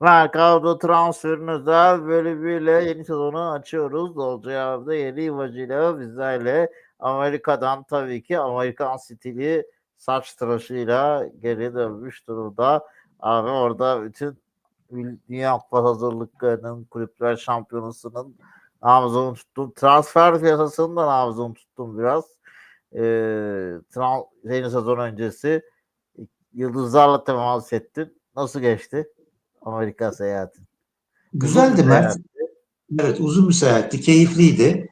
Mercado transferin özel bölümüyle yeni sezonu açıyoruz. Dolce Av'da yeni imajıyla bizlerle Amerika'dan tabii ki Amerikan stili saç tıraşıyla geri dönmüş durumda. Abi orada bütün Dünya Kupası hazırlıklarının kulüpler şampiyonasının nabzını tuttum. Transfer piyasasının da nabzını tuttum biraz. Ee, tran- yeni sezon öncesi yıldızlarla temas ettin. Nasıl geçti Amerika seyahati? Güzeldi Mert. Evet uzun bir seyahatti. Keyifliydi.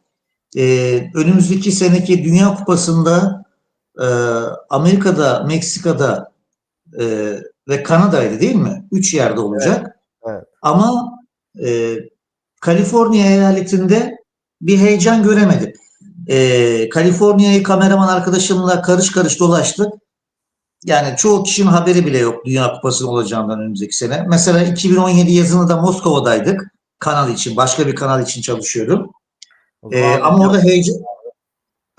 Ee, önümüzdeki seneki Dünya Kupası'nda e, Amerika'da, Meksika'da e, ve Kanada'ydı değil mi? Üç yerde olacak. evet. Ama e, Kaliforniya eyaletinde bir heyecan göremedim. E, Kaliforniya'yı kameraman arkadaşımla karış karış dolaştık. Yani çoğu kişinin haberi bile yok Dünya Kupası'nın olacağından önümüzdeki sene. Mesela 2017 yazını da Moskova'daydık. Kanal için, başka bir kanal için çalışıyordum. Ee, ama orada heyecan...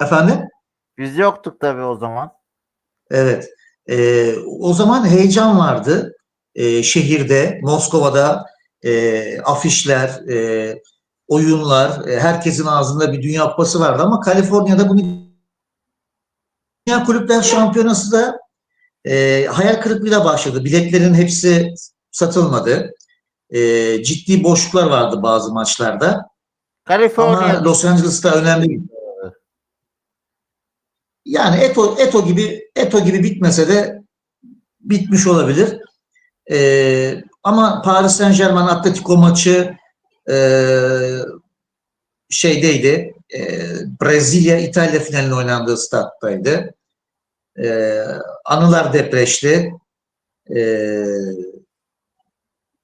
Efendim? biz yoktuk tabii o zaman. Evet. Ee, o zaman heyecan vardı. Ee, şehirde, Moskova'da e, afişler, e, oyunlar, e, herkesin ağzında bir Dünya Kupası vardı ama Kaliforniya'da bunu Dünya Kulüpler Şampiyonası da e, hayal kırıklığıyla başladı. Biletlerin hepsi satılmadı. E, ciddi boşluklar vardı bazı maçlarda. Kaliforniya Ama Los Angeles'ta önemli. Yani Eto Eto gibi Eto gibi bitmese de bitmiş olabilir. Ee, ama Paris Saint-Germain Atletico maçı e, şeydeydi. E, Brezilya İtalya finalinin oynandığı stat'taydı. E, anılar depreşti. E,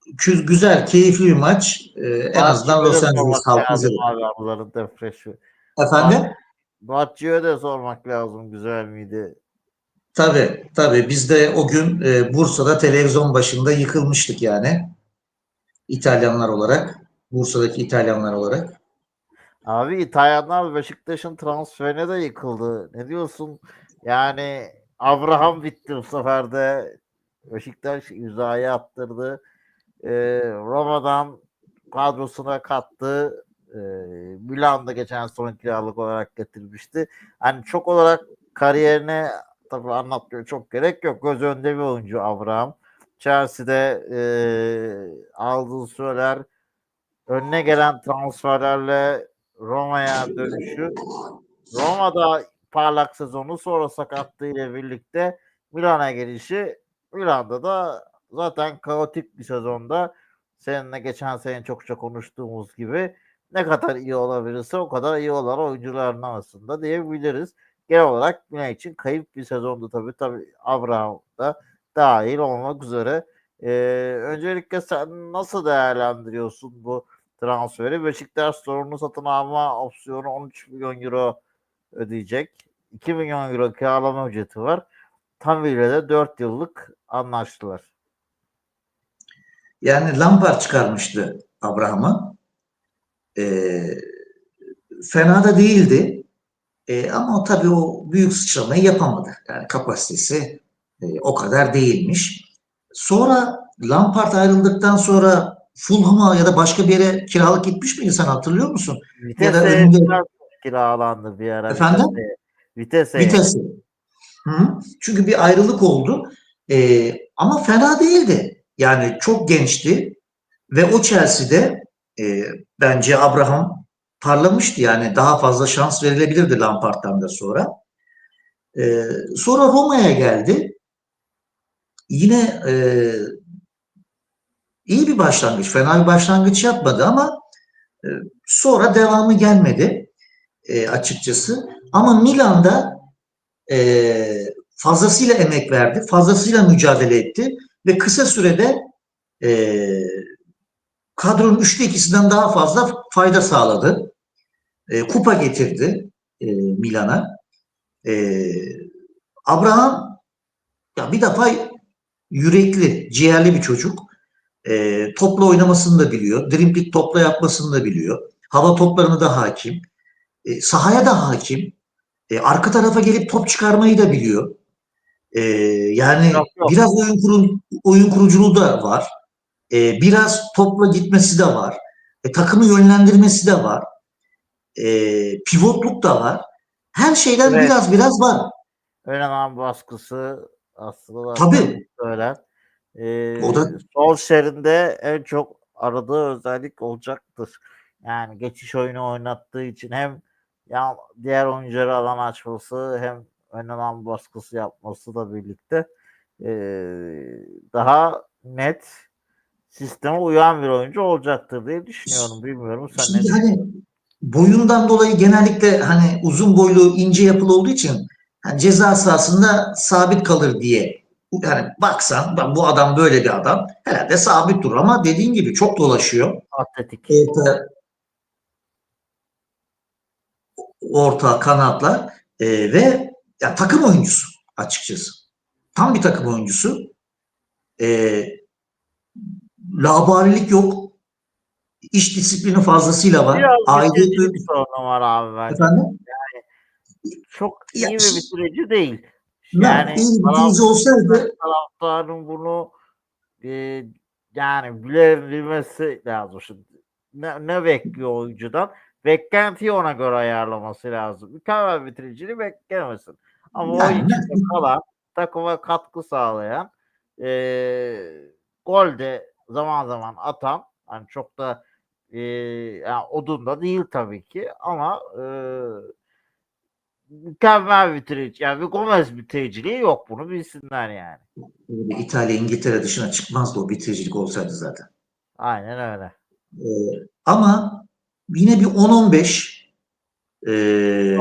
kü- güzel, keyifli bir maç. E, en azından Los Angeles halkı izledi. Abi ablaların depreşi. Efendim? Batçı'ya da sormak lazım güzel miydi? Tabii tabii biz de o gün e, Bursa'da televizyon başında yıkılmıştık yani. İtalyanlar olarak. Bursa'daki İtalyanlar olarak. Abi İtalyanlar Beşiktaş'ın transferine de yıkıldı. Ne diyorsun? Yani Abraham bitti bu sefer de. Beşiktaş imzayı attırdı. Ee, Roma'dan kadrosuna kattı. Ee, Milan'da geçen son kiralık olarak getirmişti. Hani çok olarak kariyerine tabii anlatmıyor çok gerek yok. Göz önünde bir oyuncu Abraham. Chelsea'de e, aldığı süreler önüne gelen transferlerle Roma'ya dönüşü Roma'da parlak sezonu sonra sakatlığı ile birlikte Milan'a gelişi Milan'da da zaten kaotik bir sezonda seninle geçen sene çokça konuştuğumuz gibi ne kadar iyi olabilirse o kadar iyi olan oyuncuların arasında diyebiliriz. Genel olarak Milan için kayıp bir sezondu tabii. Tabii Abraham da dahil olmak üzere. Ee, öncelikle sen nasıl değerlendiriyorsun bu transferi? Beşiktaş sorunu satın alma opsiyonu 13 milyon euro ödeyecek. 2 milyon euro kiralama ücreti var. Tam ile de 4 yıllık anlaştılar. Yani Lampard çıkarmıştı Abraham'ı. Ee, fena da değildi. Ee, ama o tabii o büyük sıçramayı yapamadı. Yani kapasitesi e, o kadar değilmiş. Sonra Lampard ayrıldıktan sonra Fulham'a ya da başka bir yere kiralık gitmiş miydi sen hatırlıyor musun? Ya da Vitesse önünde- kiralandı bir ara. Efendim? Vitesse. Vitesse. Hı. Çünkü bir ayrılık oldu. Ee, ama fena değildi. Yani çok gençti ve o Chelsea'de e, bence Abraham parlamıştı. Yani daha fazla şans verilebilirdi Lampard'dan da sonra. Ee, sonra Roma'ya geldi. Yine e, iyi bir başlangıç. Fena bir başlangıç yapmadı ama e, sonra devamı gelmedi e, açıkçası. Ama Milan'da e, fazlasıyla emek verdi, fazlasıyla mücadele etti ve kısa sürede e, kadronun üçte ikisinden daha fazla fayda sağladı. E, kupa getirdi e, Milan'a. E, Abraham ya bir defa yürekli, ciğerli bir çocuk. E, topla oynamasını da biliyor. Dribbling topla yapmasını da biliyor. Hava toplarını da hakim. E, sahaya da hakim. E, arka tarafa gelip top çıkarmayı da biliyor. E, yani Yok, yok. biraz oyun, kurun, oyun kuruculuğu da var. E, biraz topla gitmesi de var. E, takımı yönlendirmesi de var. E, pivotluk da var. Her şeyden Evet. biraz biraz var. Önemli baskısı aslında da Tabii. söyler. Ee, O da- sol şerinde en çok aradığı özellik olacaktır. Yani geçiş oyunu oynattığı için hem ya diğer oyunculara alan açması hem önemli baskısı yapması da birlikte ee, daha net sisteme uyan bir oyuncu olacaktır diye düşünüyorum. Bilmiyorum sen ne Şimdi hani boyundan dolayı genellikle hani uzun boylu ince yapılı olduğu için hani ceza sahasında sabit kalır diye. Yani baksan "Lan bu adam böyle bir adam herhalde sabit durur ama dediğin gibi çok dolaşıyor. atletik. Orta, orta kanatlar e, ve ya takım oyuncusu açıkçası. Tam bir takım oyuncusu. E, labalilik yok. İş disiplini fazlasıyla var. Biraz bitirici bir sorunu var abi bence. efendim. Çok Ya iyi bir şey- bitirici değil. Yani, Yani iyi bir bitirici olsaydı taraftarın bunu e, yani bilebilmesi lazım. Şimdi ne, ne bekliyor oyuncudan? Beklentiyi ona göre ayarlaması lazım. Mükemmel bitiriciliği beklemesin. Ama o içinde kalan takıma katkı sağlayan e, gol de zaman zaman atan hani çok da e, yani odun da değil tabii ki ama e, mükemmel bitirici. Yani bir Gomez bitiriciliği yok bunu bilsinler yani. İtalya, İngiltere dışına çıkmazdı o bitiricilik olsaydı zaten. Aynen öyle. Ee, ama yine bir 10-15 ee,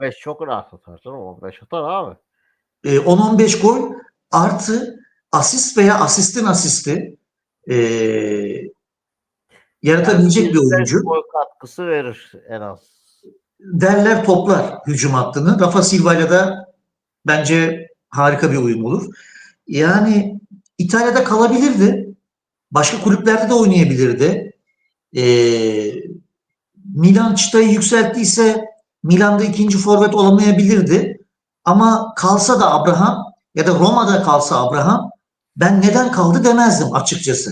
15 çok rahat atar canım. 15 atar abi. e, 10-15 gol artı asist veya asistin asisti ee, yaratabilecek bir Yani oyuncu. Gol katkısı verir en az. Derler toplar hücum hattını. Rafa Silva'yla da bence harika bir uyum olur. Yani İtalya'da kalabilirdi. Başka kulüplerde de oynayabilirdi. Ee, Milan çıtayı yükselttiyse Milan'da ikinci forvet olamayabilirdi. Ama kalsa da Abraham ya da Roma'da kalsa Abraham ben neden kaldı demezdim açıkçası.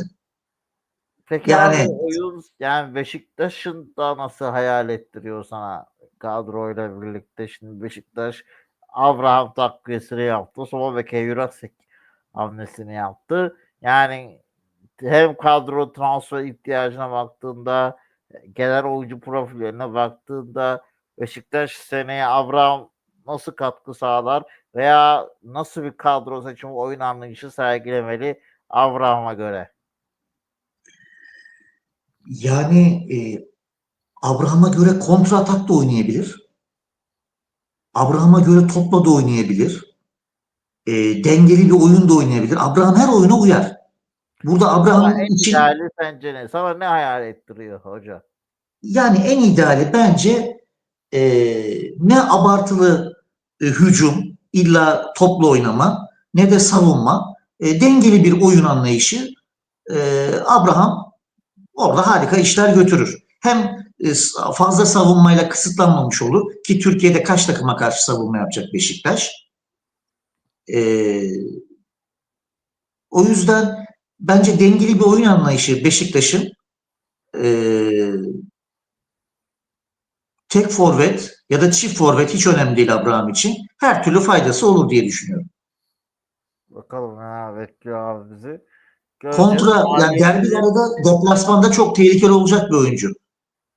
Peki Yani- abi oyun yani Beşiktaş'ın da nasıl hayal ettiriyor sana kadroyla birlikte şimdi Beşiktaş Abraham takviyesini yaptı. Sonra Beke Jurasek hamlesini yaptı. Yani hem kadro transfer ihtiyacına baktığında genel oyuncu profillerine baktığında Beşiktaş seneye Abraham nasıl katkı sağlar veya nasıl bir kadro seçimi oyun anlayışı sergilemeli Abraham'a göre? Yani e, Abraham'a göre kontra atak da oynayabilir. Abraham'a göre topla da oynayabilir. E, dengeli bir oyun da oynayabilir. Abraham her oyuna uyar. Burada Abraham'ın en için ideali sence ne? Sana ne hayal ettiriyor hoca? yani en ideali bence e, ne abartılı e, hücum illa topla oynama ne de savunma. E, dengeli bir oyun anlayışı e, Abraham orada harika işler götürür. Hem e, fazla savunmayla kısıtlanmamış olur ki Türkiye'de kaç takıma karşı savunma yapacak Beşiktaş. E, o yüzden bence dengeli bir oyun anlayışı Beşiktaş'ın e, tek forvet ya da çift forvet hiç önemli değil Abraham için. Her türlü faydası olur diye düşünüyorum. Bakalım ne bekliyor abi bizi. Kontra yani derbilerde deplasmanda çok tehlikeli olacak bir oyuncu.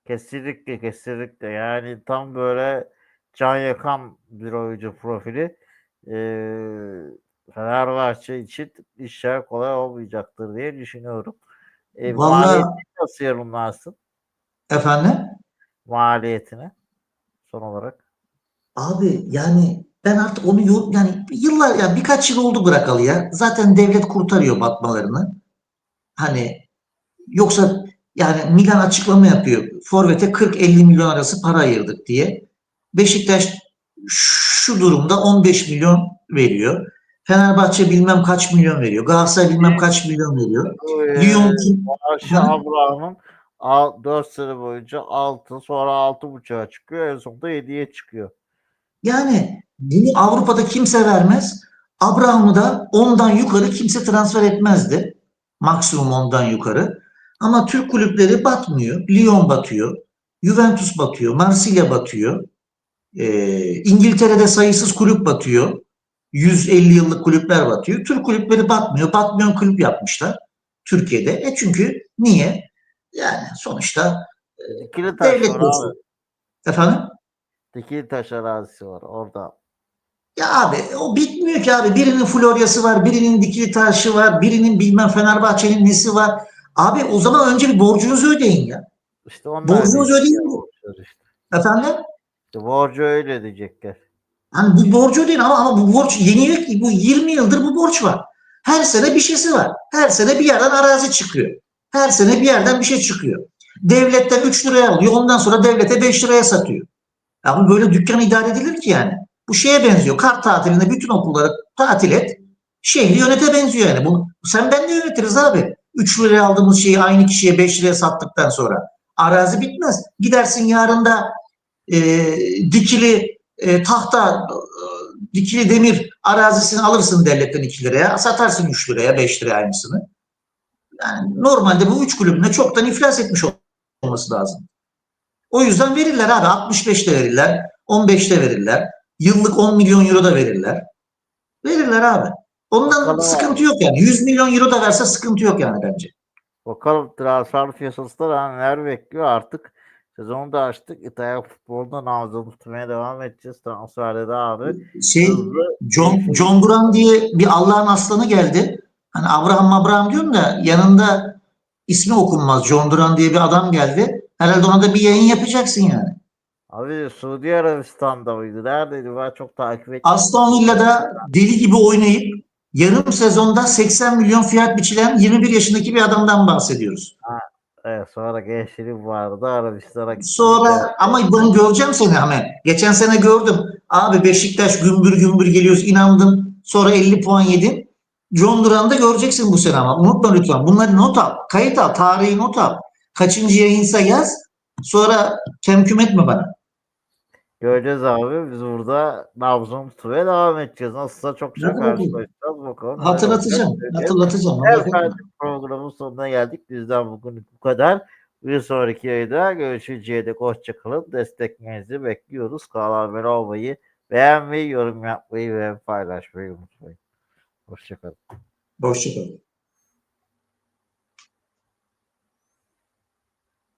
Kesinlikle kesinlikle. Yani tam böyle can yakan bir oyuncu profili. Ee, Fenerbahçe için işler kolay olmayacaktır diye düşünüyorum. Ee, Vallahi- maliyetini nasıl yorumlarsın? Efendim? Maliyetini son olarak. Abi yani ben artık onu yani yıllar yani birkaç yıl oldu bırakalı ya. Zaten devlet kurtarıyor batmalarını. Hani yoksa yani Milan açıklama yapıyor. Forvet'e 40-50 milyon arası para ayırdık diye. Beşiktaş şu durumda 15 milyon veriyor. Fenerbahçe bilmem kaç milyon veriyor. Galatasaray bilmem kaç milyon veriyor. Ee, Lyon kim? Abraham'ın 4 sene boyunca 6 sonra 6.5'a çıkıyor. En sonunda 7'ye çıkıyor. Yani bunu Avrupa'da kimse vermez. Abraham'ı da ondan yukarı kimse transfer etmezdi. Maksimum ondan yukarı. Ama Türk kulüpleri batmıyor. Lyon batıyor. Juventus batıyor. Marsilya batıyor. Ee, İngiltere'de sayısız kulüp batıyor. 150 yıllık kulüpler batıyor. Türk kulüpleri batmıyor. Batmayan kulüp yapmışlar Türkiye'de. E çünkü niye? Yani sonuçta Dikili taş devlet var dostu. Efendim? Dikili taş arazisi var orada. Ya abi o bitmiyor ki abi. Birinin Florya'sı var, birinin dikili taşı var, birinin bilmem Fenerbahçe'nin nesi var. Abi o zaman önce bir borcunuzu ödeyin ya. İşte onlar Borcunuz diyecek ödeyin mi? Işte. Efendim? İşte borcu öyle diyecekler. Hani bu borcu ödeyin ama, ama bu borç yeni yok ki. Bu 20 yıldır bu borç var. Her sene bir şeysi var. Her sene bir yerden arazi çıkıyor. Her sene bir yerden bir şey çıkıyor. Devletten 3 liraya alıyor. Ondan sonra devlete 5 liraya satıyor. Ya bu böyle dükkan idare edilir ki yani. Bu şeye benziyor. Kar tatilinde bütün okulları tatil et. Şehri yönete benziyor yani. Bunu, sen ben de yönetiriz abi. 3 liraya aldığımız şeyi aynı kişiye 5 liraya sattıktan sonra. Arazi bitmez. Gidersin yarın da e, dikili e, tahta, e, dikili demir arazisini alırsın devletten 2 liraya. Satarsın 3 liraya 5 liraya aynısını. Yani normalde bu üç kulübün de çoktan iflas etmiş olması lazım. O yüzden verirler abi. 65'te verirler. 15'te verirler. Yıllık 10 milyon euro da verirler. Verirler abi. Ondan Bakalım. sıkıntı yok yani. 100 milyon euro da verse sıkıntı yok yani bence. Bakalım transfer piyasasında da neler bekliyor artık. Sezonu da açtık. İtalya futbolunda nabzını tutmaya devam edeceğiz. Transferde de abi. Şey Hızlı John, John Duran diye bir Allah'ın aslanı geldi. Hani Abraham Abraham diyorum da yanında ismi okunmaz. John Duran diye bir adam geldi. Herhalde ona da bir yayın yapacaksın yani. Abi Suudi Arabistan'da mıydı? Neredeydi? Ben çok takip ettim. Aston Villa'da deli gibi oynayıp yarım sezonda 80 milyon fiyat biçilen 21 yaşındaki bir adamdan bahsediyoruz. Evet, sonra gençliğim vardı. Arabistan'a. Sonra ama bunu göreceğim seni hemen. Geçen sene gördüm. Abi Beşiktaş gümbür gümbür geliyoruz inandım. Sonra 50 puan yedin. John Duran'ı da göreceksin bu sene ama. Unutma lütfen. Bunları not al. Kayıt al. Tarihi not al. Kaçıncı yayınsa yaz. Sonra temküm etme bana. Göreceğiz abi. Biz burada nabzını tutmaya devam edeceğiz. Nasılsa çok çok Hadi bakalım. Hatırlatacağım. Hatırlatacağım. Kardeşim, programın sonuna geldik. Bizden bugün bu kadar. Bir sonraki yayında görüşeceğe dek hoşçakalın. Desteklerinizi bekliyoruz. Kanala abone olmayı, beğenmeyi, yorum yapmayı ve paylaşmayı unutmayın. Hoşçakalın. Hoşçakalın.